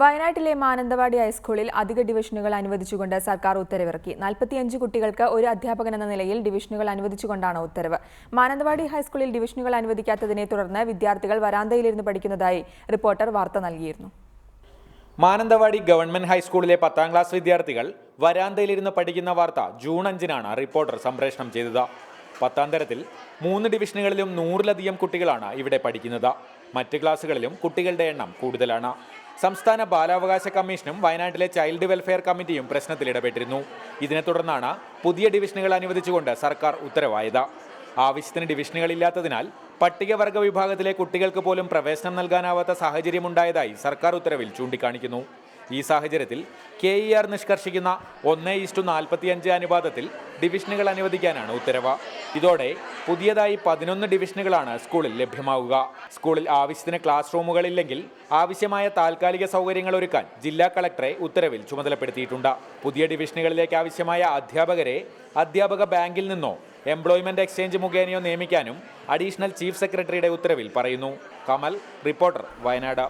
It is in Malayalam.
വയനാട്ടിലെ മാനന്തവാടി ഹൈസ്കൂളിൽ അധിക ഡിവിഷനുകൾ അനുവദിച്ചുകൊണ്ട് സർക്കാർ ഉത്തരവിറക്കി. നാൽപ്പത്തിയഞ്ച് കുട്ടികൾക്ക് ഒരു അധ്യാപകൻ എന്ന നിലയിൽ ഡിവിഷനുകൾ അനുവദിച്ചുകൊണ്ടാണ് ഉത്തരവ്. മാനന്തവാടി ഹൈസ്കൂളിൽ ഡിവിഷനുകൾ അനുവദിക്കാത്തതിനെ തുടർന്ന് വിദ്യാർത്ഥികൾ വരാന്തയിലിരുന്ന് പഠിക്കുന്നതായി റിപ്പോർട്ടർ വാർത്ത നൽകിയിരുന്നു. മാനന്തവാടി ഗവൺമെന്റ് ഹൈസ്കൂളിലെ പത്താം ക്ലാസ് വിദ്യാർത്ഥികൾ വരാന്തയിലിരുന്ന് പഠിക്കുന്ന വാർത്ത ജൂൺ അഞ്ചിനാണ് റിപ്പോർട്ടർ സംപ്രേഷണം ചെയ്തത്. പത്താം തരത്തിൽ മൂന്ന് ഡിവിഷനുകളിലും നൂറിലധികം കുട്ടികളാണ് ഇവിടെ പഠിക്കുന്നത്. മറ്റ് ക്ലാസ്സുകളിലും കുട്ടികളുടെ എണ്ണം കൂടുതലാണ്. സംസ്ഥാന ബാലാവകാശ കമ്മീഷനും വയനാട്ടിലെ ചൈൽഡ് വെൽഫെയർ കമ്മിറ്റിയും പ്രശ്നത്തിൽ ഇടപെട്ടിരുന്നു. ഇതിനെ തുടർന്നാണ് പുതിയ ഡിവിഷനുകൾ അനുവദിച്ചുകൊണ്ട് സർക്കാർ ഉത്തരവായത്. ആവശ്യത്തിന് ഡിവിഷനുകളില്ലാത്തതിനാൽ പട്ടികവർഗ വിഭാഗത്തിലെ കുട്ടികൾക്ക് പോലും പ്രവേശനം നൽകാനാവാത്ത സാഹചര്യമുണ്ടായതായി സർക്കാർ ഉത്തരവിൽ ചൂണ്ടിക്കാണിക്കുന്നു. ഈ സാഹചര്യത്തിൽ കെ ഇ ആർ നിഷ്കർഷിക്കുന്ന ഒന്ന് ഇസ്റ്റു നാൽപ്പത്തിയഞ്ച് അനുപാതത്തിൽ ഡിവിഷനുകൾ അനുവദിക്കാനാണ് ഉത്തരവ്. ഇതോടെ പുതിയതായി പതിനൊന്ന് ഡിവിഷനുകളാണ് സ്കൂളിൽ ലഭ്യമാവുക. സ്കൂളിൽ ആവശ്യത്തിന് ക്ലാസ് റൂമുകളില്ലെങ്കിൽ ആവശ്യമായ താൽക്കാലിക സൗകര്യങ്ങൾ ഒരുക്കാൻ ജില്ലാ കളക്ടറെ ഉത്തരവിൽ ചുമതലപ്പെടുത്തിയിട്ടുണ്ട്. പുതിയ ഡിവിഷനുകളിലേക്ക് ആവശ്യമായ അധ്യാപകരെ അധ്യാപക ബാങ്കിൽ നിന്നോ എംപ്ലോയ്മെന്റ് എക്സ്ചേഞ്ച് മുഖേനയോ നിയമിക്കാനും അഡീഷണൽ ചീഫ് സെക്രട്ടറിയുടെ ഉത്തരവിൽ പറയുന്നു. കമൽ റിപ്പോർട്ടർ വയനാട്.